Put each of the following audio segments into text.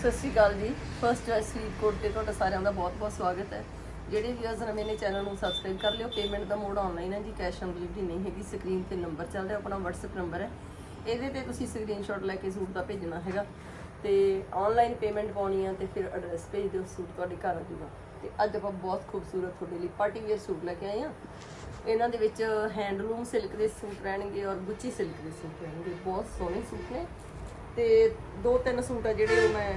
ਸਤਿ ਸ਼੍ਰੀ ਅਕਾਲ ਜੀ। First choice Faridkot ਤੇ ਤੁਹਾਡਾ ਸਾਰਿਆਂ ਦਾ ਬਹੁਤ-ਬਹੁਤ ਸਵਾਗਤ ਹੈ। ਜਿਹੜੇ ਵੀਅਰਸ ਨੇ ਮੇਰੇ ਚੈਨਲ ਨੂੰ ਸਬਸਕ੍ਰਾਈਬ ਕਰ ਲਿਓ। ਪੇਮੈਂਟ ਦਾ ਮੋਡ ਆਨਲਾਈਨ ਹੈ ਜੀ ਕੈਸ਼ ਔਨ ਡਿਲੀਵਰੀ ਨਹੀਂ ਹੈਗੀ ਸਕਰੀਨ ਤੇ ਨੰਬਰ ਚੱਲ ਰਿਹਾ, ਆਪਣਾ WhatsApp ਨੰਬਰ ਹੈ। ਇਹਦੇ ਤੇ ਤੁਸੀਂ ਸਕਰੀਨਸ਼ਾਟ ਲੈ ਕੇ ਸੂਟ ਦਾ ਭੇਜਣਾ ਹੈਗਾ। ਤੇ ਆਨਲਾਈਨ ਪੇਮੈਂਟ ਪਾਉਣੀ ਆ ਤੇ ਫਿਰ ਐਡਰੈਸ ਭੇਜ ਦਿਓ, ਸੂਟ ਤੁਹਾਡੇ ਘਰ ਆ ਜਾਊਗਾ ਤੇ ਅੱਜ ਆਪਾਂ ਬਹੁਤ ਖੂਬਸੂਰਤ ਤੁਹਾਡੇ ਲਈ ਪਾਰਟੀ ਵੇਅਰ ਸੂਟ ਲੈ ਕੇ ਆਏ ਹਾਂ ਇਹਨਾਂ ਦੇ ਵਿੱਚ ਹੈਂਡਲੂਮ ਸਿਲਕ ਦੇ ਸੂਟ ਰਹਿਣਗੇ ਔਰ ਗੁੱਚੀ ਸਿਲਕ ਦੇ ਸੂਟ ਰਹਿਣਗੇ। ਬਹੁਤ ਸੋਹਣੇ ਸੂਟ ਨੇ। ਤੇ ਦੋ ਤਿੰਨ ਸੂਟ ਆ ਜਿਹੜੇ ਉਹ ਮੈਂ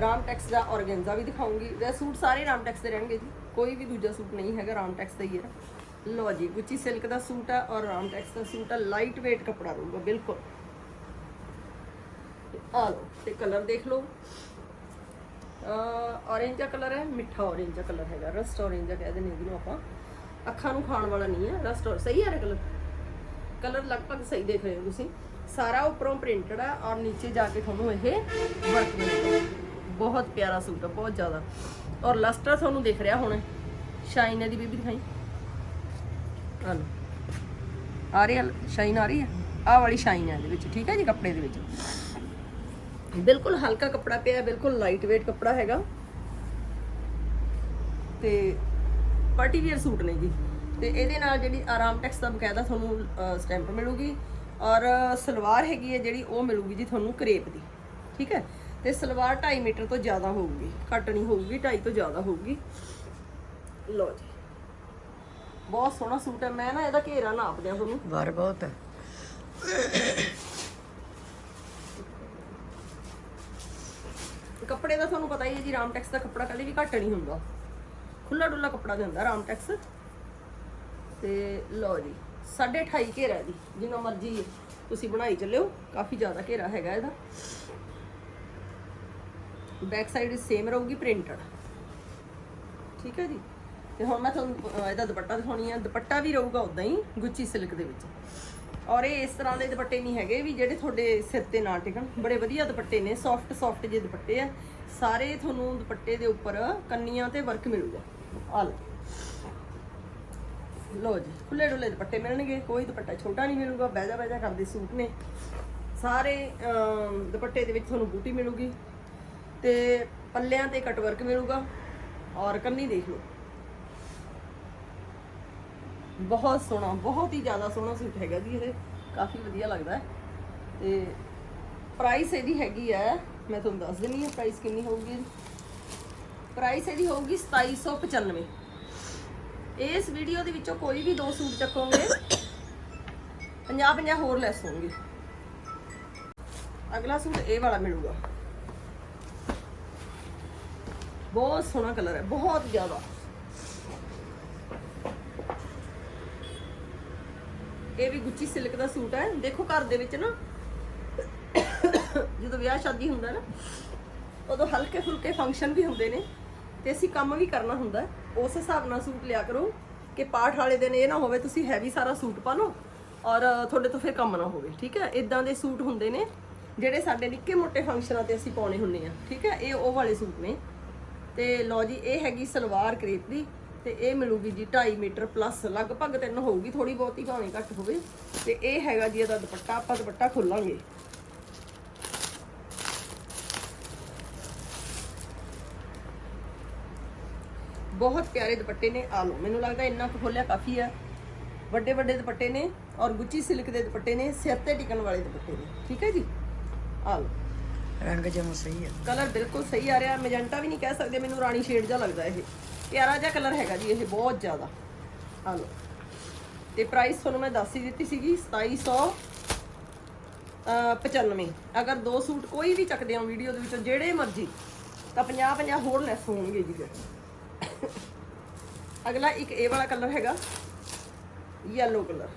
ਰਾਮਟੈਕਸ ਦਾ ਔਰਗੈਂਜ਼ਾ ਵੀ ਦਿਖਾਉਂਗੀ। ਇਹ ਸੂਟ ਸਾਰੇ ਰਾਮਟੈਕਸ ਦੇ ਰਹਿਣਗੇ ਜੀ। ਕੋਈ ਵੀ ਦੂਜਾ ਸੂਟ ਨਹੀਂ ਹੈਗਾ ਰਾਮਟੈਕਸ ਦਾ ਹੀ ਹੈ। ਲੋ ਜੀ, ਗੁੱਚੀ ਸਿਲਕ ਦਾ ਸੂਟ ਆ ਔਰ ਰਾਮਟੈਕਸ ਦਾ ਸੂਟ ਆ। ਲਾਈਟ weight ਕੱਪੜਾ ਰਹੂਗਾ, ਬਿਲਕੁਲ। ਆ ਲਓ, ਤੇ ਕਲਰ ਦੇਖ ਲਓ। ਔਰੇਂਜ ਦਾ ਕਲਰ ਹੈ, ਮਿੱਠਾ ਔਰੇਂਜ ਦਾ ਕਲਰ ਹੈਗਾ। ਰਸਟ ਔਰੇਂਜ ਦਾ ਕਹਿ ਦਿੰਦੇ ਜਿਹਨੂੰ ਆਪਾਂ। ਅੱਖਾਂ ਨੂੰ ਖਾਣ ਵਾਲਾ ਨਹੀਂ ਹੈ, ਰਸਟ ਔਰ ਸਹੀ ਹੈ ਕਲਰ? ਕਲਰ ਲਗਭਗ ਸਹੀ ਦੇਖ ਰਹੇ ਹੋ ਤੁਸੀਂ। ਸਾਰਾ ਉੱਪਰੋਂ ਪ੍ਰਿੰਟਡ ਆ ਔਰ ਨੀਚੇ ਜਾ ਕੇ ਤੁਹਾਨੂੰ ਇਹ ਵਰਕ ਮਿਲੇਗਾ। ਬਹੁਤ ਪਿਆਰਾ ਸੂਟ ਆ, ਬਹੁਤ ਜ਼ਿਆਦਾ। ਔਰ ਲਸਟਰ ਤੁਹਾਨੂੰ ਦਿਖ ਰਿਹਾ ਹੁਣ। ਸ਼ਾਈਨ ਇਹਦੀ ਬੀਬੀ ਦਿਖਾਈ। ਆ ਲਓ। ਆ ਰਹੀ ਹੈ ਸ਼ਾਈਨ ਆ ਰਹੀ ਹੈ ਆਹ ਵਾਲੀ ਸ਼ਾਈਨ ਹੈ ਇਹਦੇ ਵਿੱਚ, ਠੀਕ ਹੈ ਜੀ, ਕੱਪੜੇ ਦੇ ਵਿੱਚ। ਬਿਲਕੁਲ ਹਲਕਾ ਕੱਪੜਾ ਪਿਆ ਬਿਲਕੁਲ ਲਾਈਟ weight ਕੱਪੜਾ ਹੈਗਾ। ਤੇ ਪਾਰਟੀ ਵੇਅਰ ਸੂਟ ਨੇ ਜੀ। ਤੇ ਇਹਦੇ ਨਾਲ ਜਿਹੜੀ ਆਰਾਮ ਟੈਕਸ ਦਾ ਬਕਾਇਦਾ ਤੁਹਾਨੂੰ ਸਟੈਂਪ ਮਿਲੂਗੀ। ਔਰ ਸਲਵਾਰ ਹੈਗੀ ਹੈ ਜਿਹੜੀ ਉਹ ਮਿਲੂਗੀ ਜੀ ਤੁਹਾਨੂੰ ਕਰੇਪ ਦੀ ਠੀਕ ਹੈ? ਤੇ ਸਲਵਾਰ 2.5 ਮੀਟਰ ਤੋਂ ਜ਼ਿਆਦਾ ਹੋਊਗੀ ਘੱਟ ਨਹੀਂ ਹੋਊਗੀ 2.5 ਤੋਂ ਜ਼ਿਆਦਾ ਹੋਊਗੀ। ਲਓ ਜੀ। ਬਹੁਤ ਸੋਹਣਾ ਸੂਟ ਹੈ ਮੈਂ ਨਾ ਇਹਦਾ ਘੇਰਾ ਨਾਪ ਦਿਆਂ ਤੁਹਾਨੂੰ। ਵਾਰ ਬਹੁਤ ਹੈ। ਕੱਪੜੇ ਦਾ ਤੁਹਾਨੂੰ ਪਤਾ ਹੀ ਹੈ ਜੀ ਰਾਮਟੈਕਸ ਦਾ ਕੱਪੜਾ ਕਦੇ ਵੀ ਘੱਟ ਨਹੀਂ ਹੁੰਦਾ। ਖੁੱਲਾ ਡੁੱਲਾ ਕੱਪੜਾ ਦਿੰਦਾ ਰਾਮਟੈਕਸ ਤੇ ਲਓ ਜੀ। 2.5 ਘੇਰਾ ਜੀ ਜਿੰਨਾ ਮਰਜ਼ੀ ਤੁਸੀਂ ਬਣਾਈ ਚੱਲਿਓ, ਕਾਫੀ ਜ਼ਿਆਦਾ ਘੇਰਾ ਹੈਗਾ ਇਹਦਾ। ਬੈਕ ਸਾਈਡ ਸੇਮ ਰਹੂਗੀ ਪ੍ਰਿੰਟਡ ਠੀਕ ਹੈ ਜੀ? ਤੇ ਹੁਣ ਮੈਂ ਤੁਹਾਨੂੰ ਇਹਦਾ ਦੁਪੱਟਾ ਦਿਖਾਉਣੀ ਆ। ਦੁਪੱਟਾ ਵੀ ਰਹੂਗਾ ਉਦਾਂ ਹੀ, ਗੁੱਚੀ ਸਿਲਕ ਦੇ ਵਿੱਚ। ਔਰ ਇਹ ਇਸ ਤਰ੍ਹਾਂ ਦੇ ਦੁਪੱਟੇ ਨਹੀਂ ਹੈਗੇ ਵੀ ਜਿਹੜੇ ਤੁਹਾਡੇ ਸਿਰ ਤੇ ਨਾ ਟਿਕਣ। ਬੜੇ ਵਧੀਆ ਦੁਪੱਟੇ ਨੇ ਸੌਫਟ ਸੌਫਟ ਜਿਹੇ ਦੁਪੱਟੇ ਆ। ਸਾਰੇ ਤੁਹਾਨੂੰ ਦੁਪੱਟੇ ਦੇ ਉੱਪਰ ਕੰਨੀਆਂ ਤੇ ਵਰਕ ਮਿਲੂਗਾ। ਆਲ ਲੋ ਜੀ ਖੁੱਲੇ ਡੁੱਲੇ ਦੁਪੱਟੇ ਮਿਲਣਗੇ, ਕੋਈ ਦੁਪੱਟਾ ਛੋਟਾ ਨਹੀਂ ਮਿਲੂਗਾ, ਬਹਿਜਾ ਬਹਿਜਾ ਕਰਦੇ ਸੂਟ ਨੇ। ਸਾਰੇ ਦੁਪੱਟੇ ਦੇ ਵਿੱਚ ਤੁਹਾਨੂੰ ਬੂਟੀ ਮਿਲੂਗੀ ਤੇ ਪੱਲਿਆਂ ਤੇ ਕਟ ਵਰਕ ਮਿਲੂਗਾ ਔਰ ਕੰਨੀ ਦੇਖ ਲਓ। ਬਹੁਤ ਸੋਹਣਾ, ਬਹੁਤ ਹੀ ਜ਼ਿਆਦਾ ਸੋਹਣਾ ਸੂਟ ਹੈਗਾ ਜੀ ਇਹ, ਕਾਫੀ ਵਧੀਆ ਲੱਗਦਾ ਹੈ। ਤੇ ਪ੍ਰਾਈਸ ਇਹਦੀ ਹੈਗੀ ਹੈ, ਮੈਂ ਤੁਹਾਨੂੰ ਦੱਸ ਦਿੰਨੀ ਹਾਂ ਪ੍ਰਾਈਸ ਕਿੰਨੀ ਹੋਊਗੀ। ਪ੍ਰਾਈਸ ਇਹਦੀ ਹੋਊਗੀ 2795 ਇਸ ਵੀਡੀਓ ਦੇ ਵਿੱਚੋਂ ਕੋਈ ਵੀ ਦੋ ਸੂਟ ਚੱਕੋਗੇ 50 50 ਹੋਰ ਲੈਸ ਹੋਣਗੇ। ਅਗਲਾ ਸੂਟ ਇਹ ਵਾਲਾ ਮਿਲੂਗਾ। ਬਹੁਤ ਸੋਹਣਾ ਕਲਰ ਹੈ, ਬਹੁਤ ਜ਼ਿਆਦਾ। ਇਹ ਵੀ ਗੁੱਚੀ ਸਿਲਕ ਦਾ ਸੂਟ ਹੈ। ਦੇਖੋ ਘਰ ਦੇ ਵਿੱਚ ਨਾ, ਜਦੋਂ ਵਿਆਹ ਸ਼ਾਦੀ ਹੁੰਦਾ ਨਾ, ਉਦੋਂ ਹਲਕੇ ਫੁਲਕੇ ਫੰਕਸ਼ਨ ਵੀ ਹੁੰਦੇ ਨੇ। ਤੇ ਅਸੀਂ ਕੰਮ ਵੀ ਕਰਨਾ ਹੁੰਦਾ ਉਸ ਹਿਸਾਬ ਨਾਲ ਸੂਟ ਲਿਆ ਕਰੋ ਕਿ ਪਾਠ ਵਾਲੇ ਦਿਨ ਇਹ ਨਾ ਹੋਵੇ ਤੁਸੀਂ ਹੈਵੀ ਸਾਰਾ ਸੂਟ ਪਾ ਲਓ ਔਰ ਤੁਹਾਡੇ ਤੋਂ ਫਿਰ ਕੰਮ ਨਾ ਹੋਵੇ, ਠੀਕ ਹੈ? ਇਦਾਂ ਦੇ ਸੂਟ ਹੁੰਦੇ ਨੇ ਜਿਹੜੇ ਸਾਡੇ ਨਿੱਕੇ ਮੋਟੇ ਫੰਕਸ਼ਨਾਂ ਤੇ ਅਸੀਂ ਪਾਉਣੇ ਹੁੰਦੇ ਆ ਠੀਕ ਹੈ? ਇਹ ਉਹ ਵਾਲੇ ਸੂਟ ਨੇ। ਤੇ ਲਓ ਜੀ, ਇਹ ਹੈਗੀ ਸਲਵਾਰ ਕਰੇਪ ਦੀ ਤੇ ਇਹ ਮਿਲੂਗੀ ਜੀ 2.5 ਮੀਟਰ ਪਲੱਸ ਲਗਭਗ ਤਿੰਨ ਹੋਊਗੀ ਥੋੜੀ ਬਹੁਤੀ ਭਾਵੇਂ ਘੱਟ ਹੋਵੇ। ਤੇ ਇਹ ਹੈਗਾ ਜੀ ਇਹਦਾ ਦੁਪੱਟਾ, ਆਪਾਂ ਦੁਪੱਟਾ ਖੋਲਾਂਗੇ। ਬਹੁਤ ਪਿਆਰੇ ਦੁਪੱਟੇ ਨੇ ਆ ਲਓ ਮੈਨੂੰ ਲੱਗਦਾ ਇੰਨਾ ਕੁ ਖੋਲਿਆ ਕਾਫੀ ਹੈ ਵੱਡੇ ਵੱਡੇ ਦੁਪੱਟੇ ਨੇ ਔਰ ਗੁੱਚੀ ਸਿਲਕ ਦੇ ਦੁਪੱਟੇ ਨੇ ਸਿਰ ਤੇ ਟਿਕਣ ਵਾਲੇ ਦੁਪੱਟੇ ਨੇ। ਠੀਕ ਹੈ ਜੀ? ਆ ਲਓ। ਰੰਗ ਜਮਾ ਸਹੀ ਹੈ ਕਲਰ ਬਿਲਕੁਲ ਸਹੀ ਆ ਰਿਹਾ ਮੈਜੈਂਟਾ ਵੀ ਨਹੀਂ ਕਹਿ ਸਕਦੇ ਮੈਨੂੰ ਰਾਣੀ ਸ਼ੇਡ ਜਿਹਾ ਲੱਗਦਾ ਇਹ। ਪਿਆਰਾ ਜਿਹਾ ਕਲਰ ਹੈਗਾ ਜੀ ਇਹ ਬਹੁਤ ਜ਼ਿਆਦਾ। ਆ ਲਓ। ਤੇ ਪ੍ਰਾਈਸ ਤੁਹਾਨੂੰ ਮੈਂ ਦੱਸ ਹੀ ਦਿੱਤੀ ਸੀਗੀ 2700 ਅਹ 95 ਅਗਰ ਦੋ ਸੂਟ ਕੋਈ ਵੀ ਚੱਕਦੇ ਹੋ ਵੀਡੀਓ ਦੇ ਵਿੱਚੋਂ ਜਿਹੜੇ ਮਰਜ਼ੀ ਤਾਂ 50 50 ਹੋਰ ਲੈਸ ਹੋਣਗੇ ਜੀ ਫਿਰ। ਅਗਲਾ ਇੱਕ ਇਹ ਵਾਲਾ ਕਲਰ ਹੈਗਾ ਯੈਲੋ ਕਲਰ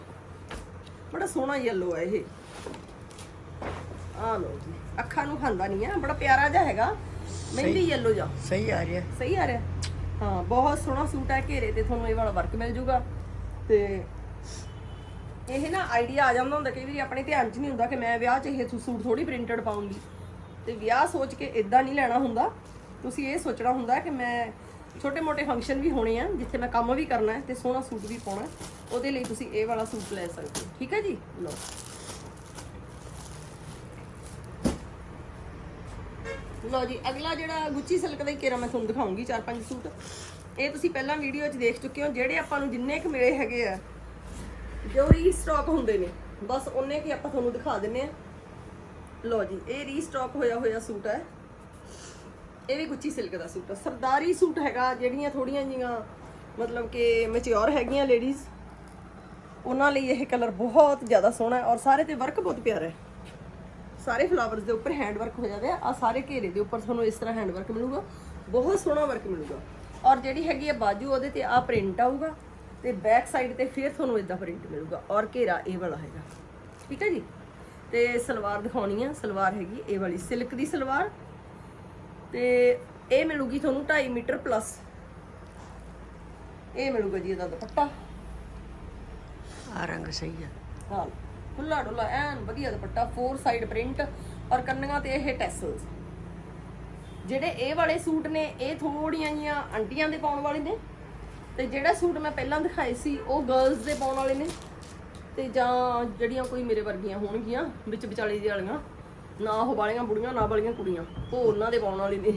ਬੜਾ ਸੋਹਣਾ ਯੈਲੋ ਹੈ ਇਹ। ਆ ਲਓ ਜੀ ਅੱਖਾਂ ਨੂੰ ਖਾਂਦਾ ਨਹੀਂ ਆ ਬੜਾ ਪਿਆਰਾ ਜਿਹਾ ਹੈਗਾ। ਮਹਿੰਦੀ ਯੈਲੋ ਜਿਹਾ ਸਹੀ ਆ ਰਿਹਾ। ਸਹੀ ਆ ਰਿਹਾ। ਹਾਂ ਬਹੁਤ ਸੋਹਣਾ ਸੂਟ ਹੈ ਘੇਰੇ ਤੇ ਤੁਹਾਨੂੰ ਇਹ ਵਾਲਾ ਵਰਕ ਮਿਲ ਜੂਗਾ। ਤੇ ਇਹ ਨਾ ਆਈਡੀਆ ਆ ਜਾਂਦਾ ਹੁੰਦਾ ਕਈ ਵਾਰੀ ਆਪਣੇ ਧਿਆਨ 'ਚ ਨਹੀਂ ਹੁੰਦਾ ਕਿ ਮੈਂ ਵਿਆਹ 'ਚ ਇਹ ਸੂਟ ਥੋੜੀ ਪ੍ਰਿੰਟਡ ਪਾਉਂਗੀ। ਤੇ ਵਿਆਹ ਸੋਚ ਕੇ ਇਦਾਂ ਨਹੀਂ ਲੈਣਾ ਹੁੰਦਾ। ਤੁਸੀਂ ਇਹ ਸੋਚਣਾ ਹੁੰਦਾ ਕਿ ਮੈਂ ਛੋਟੇ ਮੋਟੇ ਫੰਕਸ਼ਨ ਵੀ ਹੋਣੇ ਆ, ਜਿੱਥੇ ਮੈਂ ਕੰਮ ਵੀ ਕਰਨਾ ਹੈ ਤੇ ਸੋਹਣਾ ਸੂਟ ਵੀ ਪਾਉਣਾ ਉਹਦੇ ਲਈ ਤੁਸੀਂ ਇਹ ਵਾਲਾ ਸੂਟ ਲੈ ਸਕਦੇ ਹੋ। ਠੀਕ ਹੈ ਜੀ? ਲਓ। ਲਓ ਜੀ, ਅਗਲਾ ਜਿਹੜਾ ਗੁੱਚੀ ਸਿਲਕ ਦਾ ਘੇਰਾ ਮੈਂ ਤੁਹਾਨੂੰ ਦਿਖਾਉਂਗੀ, ਚਾਰ ਪੰਜ ਸੂਟ। ਇਹ ਤੁਸੀਂ ਪਹਿਲਾਂ ਵੀਡੀਓ 'ਚ ਦੇਖ ਚੁੱਕੇ ਹੋ, ਜਿਹੜੇ ਆਪਾਂ ਨੂੰ ਜਿੰਨੇ ਕੁ ਮਿਲੇ ਹੈਗੇ ਆ, ਜੋ ਰੀਸਟਾਕ ਹੁੰਦੇ ਨੇ, ਬਸ ਉਹਨੇ ਕੀ ਆਪਾਂ ਤੁਹਾਨੂੰ ਦਿਖਾ ਦਿੰਨੇ ਆ। ਲਓ ਜੀ, ਇਹ ਰੀਸਟਾਕ ਹੋਇਆ ਹੋਇਆ ਸੂਟ ਹੈ। ਇਹ ਵੀ ਗੁੱਚੀ ਸਿਲਕ ਦਾ ਸੂਟ ਹੈ ਸਰਦਾਰੀ ਸੂਟ ਹੈਗਾ, ਜਿਹੜੀਆਂ ਥੋੜੀਆਂ ਜੀਆਂ ਮਤਲਬ ਕਿ ਮੈਚਿਓਰ ਹੈਗੀਆਂ ਲੇਡੀਜ਼ ਉਹਨਾਂ ਲਈ ਇਹ ਕਲਰ ਬਹੁਤ ਜ਼ਿਆਦਾ ਸੋਹਣਾ ਹੈ ਔਰ ਸਾਰੇ ਤੇ ਵਰਕ ਬਹੁਤ ਪਿਆਰਾ ਹੈ। ਸਾਰੇ ਫਲਾਵਰਸ ਦੇ ਉੱਪਰ ਹੈਂਡ ਵਰਕ ਹੋ ਜਾਵੇ ਆ ਸਾਰੇ ਘੇਰੇ ਦੇ ਉੱਪਰ ਤੁਹਾਨੂੰ ਇਸ ਤਰ੍ਹਾਂ ਹੈਂਡ ਵਰਕ ਮਿਲੂਗਾ, ਬਹੁਤ ਸੋਹਣਾ ਵਰਕ ਮਿਲੂਗਾ। ਔਰ ਜਿਹੜੀ ਹੈਗੀ ਆ ਬਾਜੂ, ਉਹਦੇ ਤੇ ਆ ਪ੍ਰਿੰਟ ਆਊਗਾ, ਤੇ ਬੈਕ ਸਾਈਡ ਤੇ ਫਿਰ ਤੁਹਾਨੂੰ ਇਦਾਂ ਪ੍ਰਿੰਟ ਮਿਲੂਗਾ। ਔਰ ਘੇਰਾ ਇਹ ਵਾਲਾ ਹੈਗਾ। ਠੀਕ ਹੈ ਜੀ? ਤੇ ਸਲਵਾਰ ਦਿਖਾਉਣੀ ਆ, ਸਲਵਾਰ ਹੈਗੀ, ਇਹ ਵਾਲੀ, ਸਿਲਕ ਦੀ ਸਲਵਾਰ ਤੇ ਇਹ ਮਿਲੂਗੀ ਤੁਹਾਨੂੰ 2.5 ਮੀਟਰ ਪਲੱਸ ਇਹ ਮਿਲੂਗਾ ਜੀ ਇਹਦਾ ਦੁਪੱਟਾ। ਆ ਰੰਗ ਸਹੀ ਆ। ਹਾਂ ਖੁੱਲਾ ਡੁੱਲਾ ਐਨ ਵਧੀਆ ਦੁਪੱਟਾ ਫੋਰ ਸਾਈਡ ਪ੍ਰਿੰਟ ਔਰ ਕੰਨੀਆਂ ਤੇ ਇਹ ਟੈਸਲਸ ਜਿਹੜੇ ਇਹ ਵਾਲੇ ਸੂਟ ਨੇ ਇਹ ਥੋੜੀਆਂ ਜੀਆਂ ਆਂਟੀਆਂ ਦੇ ਪਾਉਣ ਵਾਲੇ ਨੇ। ਤੇ ਜਿਹੜਾ ਸੂਟ ਮੈਂ ਪਹਿਲਾਂ ਦਿਖਾਏ ਸੀ ਉਹ ਗਰਲਸ ਦੇ ਪਾਉਣ ਵਾਲੇ ਨੇ। ਤੇ ਜਾਂ ਜਿਹੜੀਆਂ ਕੋਈ ਮੇਰੇ ਵਰਗੀਆਂ ਹੋਣਗੀਆਂ ਵਿੱਚ ਵਿਚਾਲੇ ਜਿਹੇ ਵਾਲੀਆਂ। ਨਾ ਉਹ ਵਾਲੀਆਂ ਬੁੜੀਆਂ ਨਾ ਵਾਲੀਆਂ ਕੁੜੀਆਂ। ਉਹ ਉਹਨਾਂ ਦੇ ਪਾਉਣ ਵਾਲੇ ਨੇ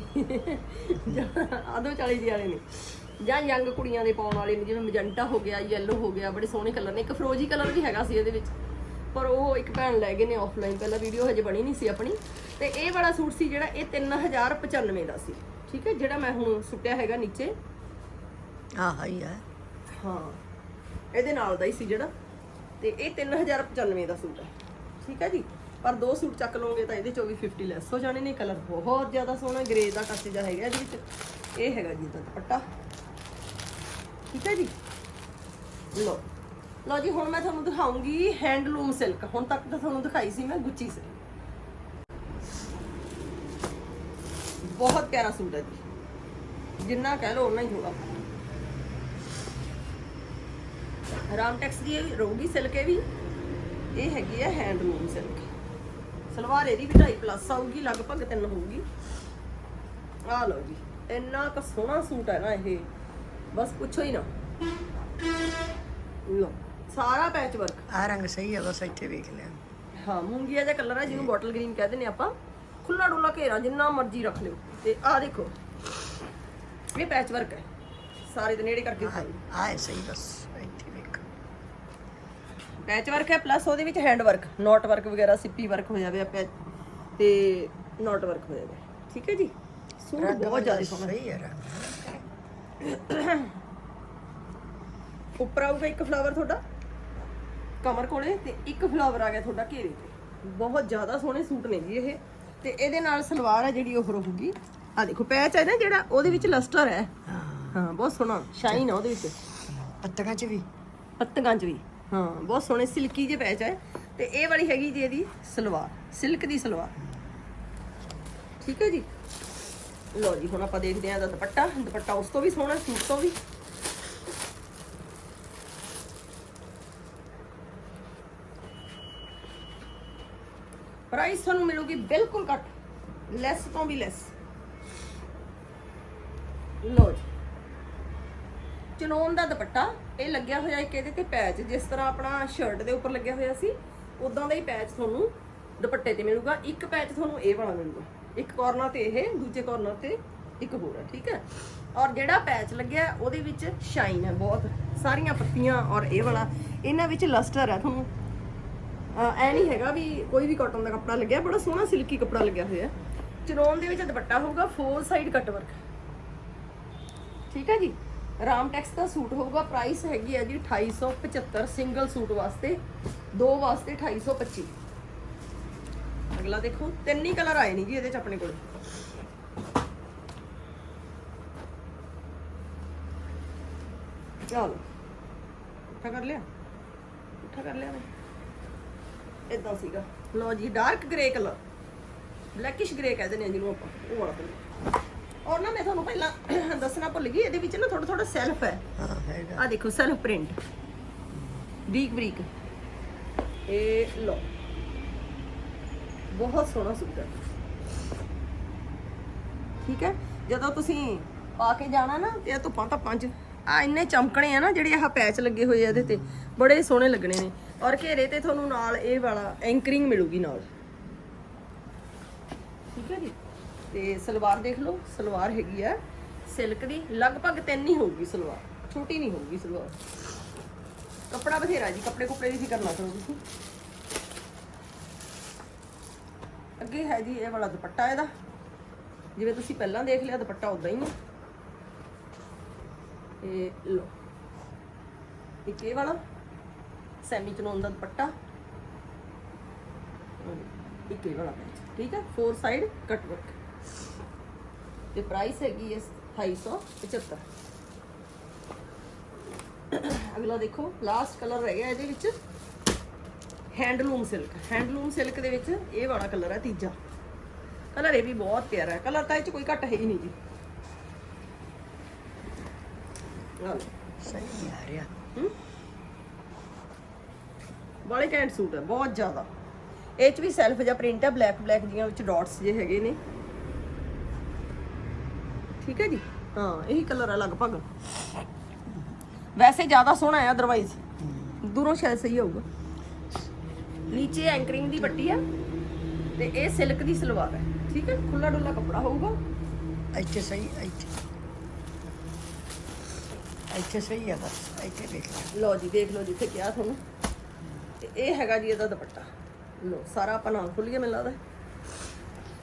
ਆਦੋ ਵਿਚਾਲੇ ਜਿਹੇ ਵਾਲੇ ਨੇ ਜਾਂ ਯੰਗ ਕੁੜੀਆਂ ਦੇ ਪਾਉਣ ਵਾਲੇ ਨੇ ਜਿਵੇਂ ਮਜੰਟਾ ਹੋ ਗਿਆ ਯੈਲੋ ਹੋ ਗਿਆ ਬੜੇ ਸੋਹਣੇ ਕਲਰ ਨੇ। ਇੱਕ ਫਰੋਜੀ ਕਲਰ ਵੀ ਹੈਗਾ ਸੀ ਇਹਦੇ ਵਿੱਚ। ਪਰ ਉਹ ਇੱਕ ਭੈਣ ਲੈ ਗਏ ਨੇ ਆਫਲਾਈਨ ਪਹਿਲਾਂ ਵੀਡੀਓ ਹਜੇ ਬਣੀ ਨਹੀਂ ਸੀ ਆਪਣੀ। ਤੇ ਇਹ ਵਾਲਾ ਸੂਟ ਸੀ ਜਿਹੜਾ ਇਹ 3095 ਦਾ ਸੀ। ਠੀਕ ਹੈ ਜਿਹੜਾ ਮੈਂ ਹੁਣ ਸੁੱਟਿਆ ਹੈਗਾ ਨੀਚੇ। ਆ ਹਾਈ ਆ। ਹਾਂ ਇਹਦੇ ਨਾਲ ਦਾ ਹੀ ਸੀ ਜਿਹੜਾ। ਤੇ ਇਹ 3095 ਦਾ ਸੂਟ ਹੈ। ਠੀਕ ਹੈ ਜੀ? ਪਰ ਦੋ ਸੂਟ ਚੱਕ ਲਓਗੇ ਤਾਂ ਇਹਦੇ ਚੋਂ ਵੀ 50 ਲੈਸ ਹੋ ਜਾਣੇ ਨੇ ਕਲਰ ਬਹੁਤ ਜ਼ਿਆਦਾ ਸੋਹਣਾ ਗ੍ਰੇ ਦਾ ਟੱਚ ਜਿਹਾ ਹੈਗਾ ਇਹਦੇ ਵਿੱਚ। ਇਹ ਹੈਗਾ ਜੀ ਦਾ ਦੁਪੱਟਾ। ਠੀਕ ਹੈ ਜੀ? ਲਓ। ਲਓ ਜੀ, ਹੁਣ ਮੈਂ ਤੁਹਾਨੂੰ ਦਿਖਾਉਂਗੀ ਹੈਂਡਲੂਮ ਸਿਲਕ ਹੁਣ ਤੱਕ ਤਾਂ ਤੁਹਾਨੂੰ ਦਿਖਾਈ ਸੀ ਮੈਂ ਗੁੱਚੀ ਸਿਲਕ ਬਹੁਤ ਪਿਆਰਾ ਸੂਟ ਹੈ ਜੀ। ਜਿੰਨਾ ਕਹਿ ਲਓ ਉਨਾ ਹੀ ਥੋੜਾ ਰਾਮਟੈਕਸ ਦੀ ਇਹ ਰਹੂਗੀ ਸਿਲਕ ਇਹ ਵੀ। ਇਹ ਹੈਗੀ ਹੈ ਹੈਂਡਲੂਮ ਸਿਲਕ ਸਲਵਾਰ ਇਹਦੀ ਵੀ 2.5 ਪਲੱਸ ਆਊਗੀ ਲਗਭਗ 3 ਹੋਊਗੀ। ਆ ਲਓ ਜੀ ਇੰਨਾ ਕੁ ਸੋਹਣਾ ਸੂਟ ਹੈ ਨਾ ਇਹ। ਬਸ ਪੁੱਛੋ ਹੀ ਨਾ। ਲਓ ਸਾਰਾ ਪੈਚ ਵਰਕ ਆ ਰੰਗ ਸਹੀ ਆ ਬਸ ਇੱਥੇ ਵੇਖ ਲਿਆ। ਹਾਂ ਮੂੰਗੀਆ ਜਿਹਾ ਕਲਰ ਹੈ ਜਿਹਨੂੰ ਬੋਟਲ ਗ੍ਰੀਨ ਕਹਿੰਦੇ ਨੇ ਆਪਾਂ। ਖੁੱਲਾ ਡੁੱਲਾ ਘੇਰਾ ਜਿੰਨਾ ਮਰਜ਼ੀ ਰੱਖ ਲਿਓ। ਤੇ ਆਹ ਦੇਖੋ ਇਹ ਪੈਚ ਵਰਕ ਹੈ। ਸਾਰੇ ਦੇ ਨੇੜੇ ਕਰਕੇ ਦਿਖਾਈ ਆ ਹੈ ਸਹੀ ਬਸ ਇੱਥੇ। ਪੈਚ ਵਰਕ ਹੈ ਪਲੱਸ ਉਹਦੇ ਵਿੱਚ ਹੈਂਡ ਵਰਕ ਨੋਟ ਵਰਕ ਵਗੈਰਾ ਸਿੱਪੀ ਵਰਕ ਹੋ ਜਾਵੇ ਪੈਚ ਤੇ ਨੋਟ ਵਰਕ ਹੋ ਜਾਵੇ। ਠੀਕ ਹੈ ਜੀ? ਸੂਟ ਬਹੁਤ ਜ਼ਿਆਦਾ ਸੋਹਣਾ। ਸਹੀ ਆ ਰੰਗ ਉੱਪਰ ਆਊਗਾ ਇੱਕ ਫਲਾਵਰ ਤੁਹਾਡਾ ਕਮਰ ਕੋਲੇ ਤੇ ਇੱਕ ਫਲਾਵਰ ਆ ਗਿਆ ਤੁਹਾਡਾ ਘੇਰੇ ਤੇ। ਬਹੁਤ ਜ਼ਿਆਦਾ ਸੋਹਣੇ ਸੂਟ ਨੇ ਜੀ ਇਹ। ਤੇ ਇਹਦੇ ਨਾਲ ਸਲਵਾਰ ਹੈ ਜਿਹੜੀ ਉਹ ਰਹੂਗੀ। ਆ ਦੇਖੋ ਪੈਚ ਹੈ ਨਾ ਜਿਹੜਾ ਉਹਦੇ ਵਿੱਚ ਲਸਟਰ ਹੈ। ਹਾਂ। ਹਾਂ ਬਹੁਤ ਸੋਹਣਾ। ਸ਼ਾਈਨ ਹੈ ਉਹਦੇ ਵਿੱਚ। ਪੱਤਕਾਂ ਚ ਵੀ। ਪੱਤਗਾਂ 'ਚ ਵੀ। ਹਾਂ, ਬਹੁਤ ਸੋਹਣੇ ਸਿਲਕੀ ਜਿਹੇ ਪੈਚ ਹੈ ਤੇ ਇਹ ਵਾਲੀ ਹੈਗੀ ਜੀ ਇਹਦੀ ਸਲਵਾਰ, ਸਿਲਕ ਦੀ ਸਲਵਾਰ। ਠੀਕ ਹੈ ਜੀ? ਲਓ ਜੀ, ਹੁਣ ਆਪਾਂ ਦੇਖਦੇ ਹਾਂ ਇਹਦਾ ਦੁਪੱਟਾ। ਦੁਪੱਟਾ ਉਸ ਤੋਂ ਵੀ ਸੋਹਣਾ, ਸੂਟ ਤੋਂ ਵੀ। ਪ੍ਰਾਈਸ ਤੁਹਾਨੂੰ ਮਿਲੂਗੀ ਬਿਲਕੁਲ ਘੱਟ, ਲੈਸ ਤੋਂ ਵੀ ਲੈਸ। ਲਓ ਜੀ। ਚਨੋਨ ਦਾ ਦੁਪੱਟਾ, ਇਹ ਲੱਗਿਆ ਹੋਇਆ ਇੱਕ ਇਹਦੇ ਤੇ ਪੈਚ ਜਿਸ ਤਰ੍ਹਾਂ ਆਪਣਾ ਸ਼ਰਟ ਦੇ ਉੱਪਰ ਲੱਗਿਆ ਹੋਇਆ ਸੀ ਉਦਾਂ ਦਾ ਹੀ ਪੈਚ ਤੁਹਾਨੂੰ ਦੁਪੱਟੇ ਤੇ ਮਿਲੂਗਾ। ਇੱਕ ਪੈਚ ਤੁਹਾਨੂੰ ਇਹ ਵਾਲਾ ਮਿਲੂਗਾ। ਇੱਕ ਕਾਰਨਰ ਤੇ ਇਹ, ਦੂਜੇ ਕੋਰਨਰ ਤੇ ਇੱਕ ਹੋਰ ਹੈ ਠੀਕ ਹੈ? ਔਰ ਜਿਹੜਾ ਪੈਚ ਲੱਗਿਆ, ਉਹਦੇ ਵਿੱਚ ਸ਼ਾਈਨ ਹੈ ਬਹੁਤ। ਸਾਰੀਆਂ ਪੱਤੀਆਂ ਔਰ ਇਹ ਵਾਲਾ। ਇਹਨਾਂ ਵਿੱਚ ਲਸਟਰ ਹੈ ਤੁਹਾਨੂੰ। ਅਹ ਐ ਨਹੀਂ ਹੈਗਾ ਵੀ ਕੋਈ ਵੀ ਕਾਟਨ ਦਾ ਕੱਪੜਾ ਲੱਗਿਆ, ਬੜਾ ਸੋਹਣਾ ਸਿਲਕੀ ਕੱਪੜਾ ਲੱਗਿਆ ਹੋਇਆ। ਚਨੋਨ ਦੇ ਵਿੱਚ ਦੁਪੱਟਾ ਹੋਊਗਾ ਫੋਰ ਸਾਈਡ ਕੱਟ ਵਰਕ ਠੀਕ ਹੈ ਜੀ? ਰਾਮ ਟੈਕਸ ਦਾ ਸੂਟ ਹੋਊਗਾ ਪ੍ਰਾਈਸ ਹੈਗੀ ਹੈ ਜੀ 2875 ਸਿੰਗਲ ਸੂਟ ਵਾਸਤੇ, ਦੋ ਵਾਸਤੇ 2825 ਅਗਲਾ ਦੇਖੋ, ਤਿੰਨ ਹੀ ਕਲਰ ਆਏ ਨੇ ਜੀ ਇਹਦੇ ਚ ਆਪਣੇ ਕੋਲ। ਚਲੋ ਉੱਠਾ ਕਰ ਲਿਆ? ਉੱਠਾ ਕਰ ਲਿਆ ਮੈਂ। ਇਦਾਂ ਸੀਗਾ। ਲਓ ਜੀ dark grey colour blackish grey ਕਹਿੰਦੇ ਨੇ ਜਿਹਨੂੰ ਆਪਾਂ, ਉਹ ਵਾਲਾ ਕਲਰ ਔਰ ਨਾ ਮੈਂ ਤੁਹਾਨੂੰ ਪਹਿਲਾਂ ਦੱਸਣਾ ਭੁੱਲ ਗਈ ਇਹਦੇ ਵਿੱਚ ਨਾ ਥੋੜਾ ਥੋੜਾ ਸੈਲਫ ਹੈ। ਹਾਂ ਹੈਗਾ। ਆ ਦੇਖੋ ਸੈਲਫ ਪ੍ਰਿੰਟ ਬਰੀਕ ਬਰੀਕ। ਇਹ ਲੋ ਬਹੁਤ ਸੋਹਣਾ ਸੂਟ ਹੈ। ਠੀਕ ਹੈ? ਜਦੋਂ ਤੁਸੀਂ ਪਾ ਕੇ ਜਾਣਾ ਨਾ ਤੇ ਇਹ ਧੁੱਪਾਂ ਧੱਪਾਂ 'ਚ ਆ ਇੰਨੇ ਚਮਕਣੇ ਆ ਨਾ ਜਿਹੜੇ ਆਹ ਪੈਚ ਲੱਗੇ ਹੋਏ ਆ ਇਹਦੇ ਤੇ ਬੜੇ ਸੋਹਣੇ ਲੱਗਣੇ ਨੇ। ਔਰ ਘੇਰੇ ਤੇ ਤੁਹਾਨੂੰ ਨਾਲ ਇਹ ਵਾਲਾ ਐਂਕਰਿੰਗ ਮਿਲੂਗੀ ਨਾਲ। ਠੀਕ ਹੈ ਜੀ? ਤੇ ਸਲਵਾਰ ਦੇਖ ਲਓ, ਸਲਵਾਰ ਹੈਗੀ ਆ ਸਿਲਕ ਦੀ, ਲਗਭਗ ਤਿੰਨ ਹੀ ਹੋਊਗੀ ਸਲਵਾਰ, ਛੋਟੀ ਨਹੀਂ ਹੋਊਗੀ ਸਲਵਾਰ। ਕੱਪੜਾ ਬਥੇਰਾ ਜੀ, ਕੱਪੜੇ ਕੁਪੜੇ ਦੀ ਫਿਕਰ ਨਾ ਕਰੋ ਤੁਸੀਂ। ਅੱਗੇ ਹੈ ਜੀ ਇਹ ਵਾਲਾ ਦੁਪੱਟਾ ਇਹਦਾ, ਜਿਵੇਂ ਤੁਸੀਂ ਪਹਿਲਾਂ ਦੇਖ ਲਿਆ, ਦੁਪੱਟਾ ਉਦਾਂ ਹੀ ਹੈ ਇਹ ਲੋ ਇੱਕ ਇਹ ਵਾਲਾ ਸੈਮੀ ਚਨੋਨ ਦਾ ਦੁਪੱਟਾ। ਇੱਕ ਇਹ ਵਾਲਾ ਪੈਂਚ ਠੀਕ ਹੈ ਫੋਰ ਸਾਈਡ ਕਟ ਵਰਕ ਤੇ ਪ੍ਰਾਈਸ ਹੈਗੀ ਇਸ 275 ਅਗਲਾ ਦੇਖੋ ਲਾਸਟ ਕਲਰ ਰਹਿ ਗਿਆ ਇਹਦੇ ਵਿੱਚ। ਹੈਂਡਲੂਮ ਸਿਲਕ ਹੈਂਡਲੂਮ ਸਿਲਕ ਦੇ ਵਿੱਚ ਇਹ ਵਾਲਾ ਕਲਰ ਹੈ ਤੀਜਾ। ਕਲਰ ਇਹ ਵੀ ਬਹੁਤ ਪਿਆਰਾ ਹੈ। ਕਲਰ ਤਾਂ ਇਹ ਚ ਕੋਈ ਘੱਟ ਹੈ ਹੀ ਨਹੀਂ ਜੀ। ਸਹੀ ਆ ਰਿਹਾ। ਕੈਂਟ ਸੂਟ ਹੈ ਬਹੁਤ ਜ਼ਿਆਦਾ। ਇਹ ਚ ਵੀ ਸੈਲਫ ਜਾਂ ਪ੍ਰਿੰਟ ਹੈ ਬਲੈਕ ਬਲੈਕ ਜੀਆਂ ਵਿੱਚ ਡਾਟਸ ਜੇ ਹੈਗੇ ਨੇ। ਠੀਕ ਹੈ ਜੀ? ਹਾਂ ਇਹੀ ਕਲਰ ਹੈ ਲਗਭਗ। ਵੈਸੇ ਜ਼ਿਆਦਾ ਸੋਹਣਾ ਹੈ ਅਦਰਵਾਈਜ਼ ਦੂਰੋਂ ਸ਼ਾਇਦ ਸਹੀ ਹੋਊਗਾ। ਨੀਚੇ ਐਂਕਰਿੰਗ ਦੀ ਪੱਟੀ ਆ ਤੇ ਇਹ ਸਿਲਕ ਦੀ ਸਲਵਾਰ ਹੈ। ਠੀਕ ਹੈ? ਖੁੱਲਾ ਡੁੱਲਾ ਕੱਪੜਾ ਹੋਊਗਾ। ਇੱਥੇ ਸਹੀ ਇੱਥੇ। ਇੱਥੇ ਸਹੀ ਆ ਬਸ ਇੱਥੇ ਲਿਆ ਲਓ ਜੀ ਦੇਖ ਲਓ ਜਿੱਥੇ ਕਿਹਾ ਤੁਹਾਨੂੰ। ਤੇ ਇਹ ਹੈਗਾ ਜੀ ਇਹਦਾ ਦੁਪੱਟਾ। ਲਓ ਸਾਰਾ ਆਪਾਂ ਨਾਲ ਖੁੱਲੀਏ ਮੈਨੂੰ ਲੱਗਦਾ।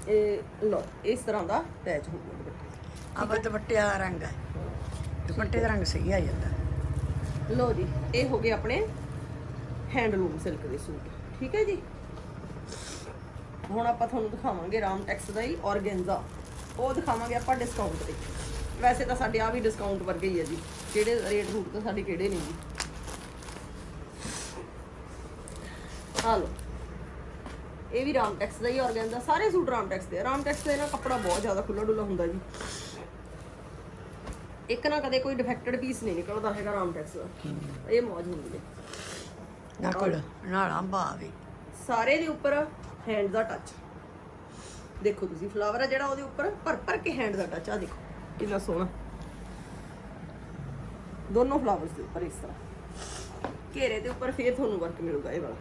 ਇਹ ਲਓ ਇਸ ਤਰ੍ਹਾਂ ਦਾ ਅਟੈਚ ਹੋਊਗਾ ਦੁਪੱਟਾ ਦੁਪੱਟੇ ਦਾ ਰੰਗ ਹੈ। ਦੁਪੱਟੇ ਦਾ ਰੰਗ ਸਹੀ ਆ ਜਾਂਦਾ। ਲਓ ਜੀ, ਇਹ ਹੋ ਗਏ ਆਪਣੇ ਹੈਂਡਲੂਮ ਸਿਲਕ ਦੇ ਸੂਟ। ਠੀਕ ਹੈ ਜੀ? ਹੁਣ ਆਪਾਂ ਤੁਹਾਨੂੰ ਦਿਖਾਵਾਂਗੇ ਰਾਮ ਟੈਕਸ ਦਾ ਹੀ ਔਰਗੈਂਜ਼ਾ। ਉਹ ਦਿਖਾਵਾਂਗੇ ਆਪਾਂ ਡਿਸਕਾਊਂਟ ਤੇ। ਵੈਸੇ ਤਾਂ ਸਾਡੇ ਆ ਵੀ ਡਿਸਕਾਊਂਟ ਵਰਗੇ ਹੀ ਹੈ ਜੀ। ਕਿਹੜੇ ਰੇਟ ਰੂਟ ਤਾਂ ਸਾਡੇ ਕਿਹੜੇ ਨੇ ਜੀ? ਆ ਲਓ। ਇਹ ਵੀ ਰਾਮ ਟੈਕਸ ਦਾ ਹੀ ਔਰਗੈਂਜ਼ਾ। ਸਾਰੇ ਸੂਟ ਰਾਮ ਟੈਕਸ ਦੇ ਆ। ਰਾਮ ਟੈਕਸ ਦੇ ਇਹਨਾਂ ਕੱਪੜਾ ਬਹੁਤ ਜ਼ਿਆਦਾ ਖੁੱਲਾ ਡੁੱਲਾ ਹੁੰਦਾ ਜੀ। ਇੱਕ ਨਾ ਕਦੇ ਕੋਈ ਡਿਫੈਕਟਡ ਪੀਸ ਨਹੀਂ ਨਿਕਲਦਾ ਹੈਗਾ ਰਾਮ ਟੈਕਸ ਦਾ। ਇਹ ਮੌਜ ਹੁੰਦੀ ਹੈ। ਨਾ ਕੋਲ ਨਾਲ ਅੰਬਾ ਆਵੇ ਸਾਰੇ ਦੇ ਉੱਪਰ ਹੈਂਡ ਦਾ ਟੱਚ ਦੇਖੋ ਤੁਸੀਂ ਫਲਾਵਰ ਆ ਜਿਹੜਾ ਉਹਦੇ ਉੱਪਰ ਭਰ ਭਰ ਕੇ ਹੈਂਡ ਦਾ ਟੱਚ ਆ ਦੇਖੋ। ਕਿੰਨਾ ਸੋਹਣਾ। ਦੋਨੋਂ ਫਲਾਵਰਸ ਦੇ ਉੱਪਰ ਇਸ ਤਰ੍ਹਾਂ। ਘੇਰੇ ਦੇ ਉੱਪਰ ਫੇਰ ਤੁਹਾਨੂੰ ਵਰਕ ਮਿਲੂਗਾ ਇਹ ਵਾਲਾ।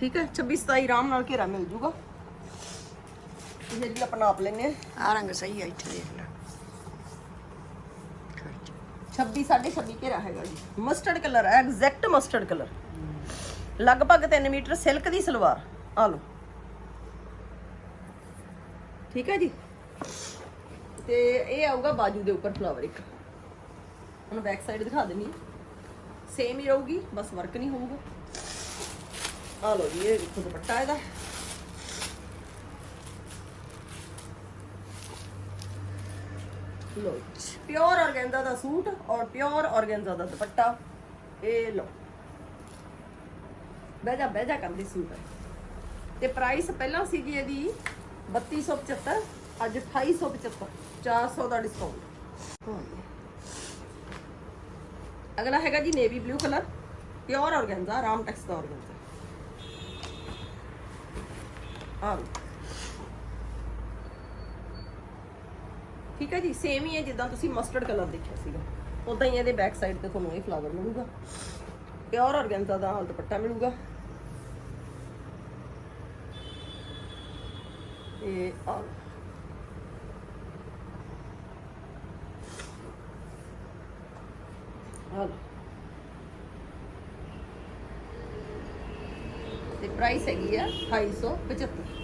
ਠੀਕ ਹੈ? 26 27 ਆਰਾਮ ਨਾਲ ਘੇਰਾ ਮਿਲ ਜੂਗਾ। ਇਹ ਜਿਹੜੀ ਆਪਾਂ ਨਾਪ ਲੈਨੇ ਆ ਰੰਗ ਸਹੀ ਆ ਇੱਥੇ ਦੇਖ ਲੈ। 26 26 ਘੇਰਾ ਹੈਗਾ ਜੀ। ਮਸਟਰਡ ਕਲਰ ਹੈ ਐਗਜ਼ੈਕਟ ਮਸਟਰਡ ਕਲਰ ਲਗਭਗ 3 ਮੀਟਰ ਸਿਲਕ ਦੀ ਸਲਵਾਰ। ਆ ਲਓ। ਠੀਕ ਹੈ ਜੀ? ਤੇ ਇਹ ਆਊਗਾ ਬਾਜੂ ਦੇ ਉੱਪਰ ਫਲਾਵਰ ਇੱਕ। ਹੁਣ ਬੈਕ ਸਾਈਡ ਦਿਖਾ ਦੇਣੀ ਸੇਮ ਹੀ ਰਹੂਗੀ, ਬਸ ਵਰਕ ਨਹੀਂ ਹੋਊਗਾ। ਆ ਲਓ ਜੀ, ਇਹ ਦੁਪੱਟਾ ਇਹਦਾ। ਲੋ ਪਿਓਰ ਔਰਗੈਂਜ਼ਾ ਦਾ ਸੂਟ ਔਰ ਪਿਓਰ ਔਰਗੈਂਜ਼ਾ ਦਾ ਦੁਪੱਟਾ। ਇਹ ਲੋ ਬਹਿ ਜਾ ਬਹਿ ਜਾ ਕਰਦੀ ਸੂਟ। ਹੈ ਤੇ ਪ੍ਰਾਈਸ ਪਹਿਲਾਂ ਸੀਗੀ ਇਹਦੀ 3275 ਅੱਜ 2875 400 ਦਾ ਡਿਸਕਾਊਂਟ ਅਗਲਾ ਹੈਗਾ ਜੀ navy blue colour pure organza, Ramtex ਦਾ ਔਰਗੈਂਜ਼ਾ। ਆ ਠੀਕ ਹੈ ਜੀ? ਸੇਮ ਹੀ ਹੈ ਜਿੱਦਾਂ ਤੁਸੀਂ ਮਸਟਰਡ ਕਲਰ ਦੇਖਿਆ ਸੀਗਾ। ਉਦਾਂ ਹੀ ਇਹਦੇ ਬੈਕ ਸਾਈਡ ਤੇ ਤੁਹਾਨੂੰ ਇਹ ਫਲਾਵਰ ਮਿਲੂਗਾ। ਪਿਓਰ ਔਰਗੈਂਜ਼ਾ ਦਾ ਦੁਪੱਟਾ ਮਿਲੂਗਾ। ਇਹ ਆ ਆ ਲਓ। ਤੇ ਪ੍ਰਾਈਸ ਹੈਗੀ ਆ 275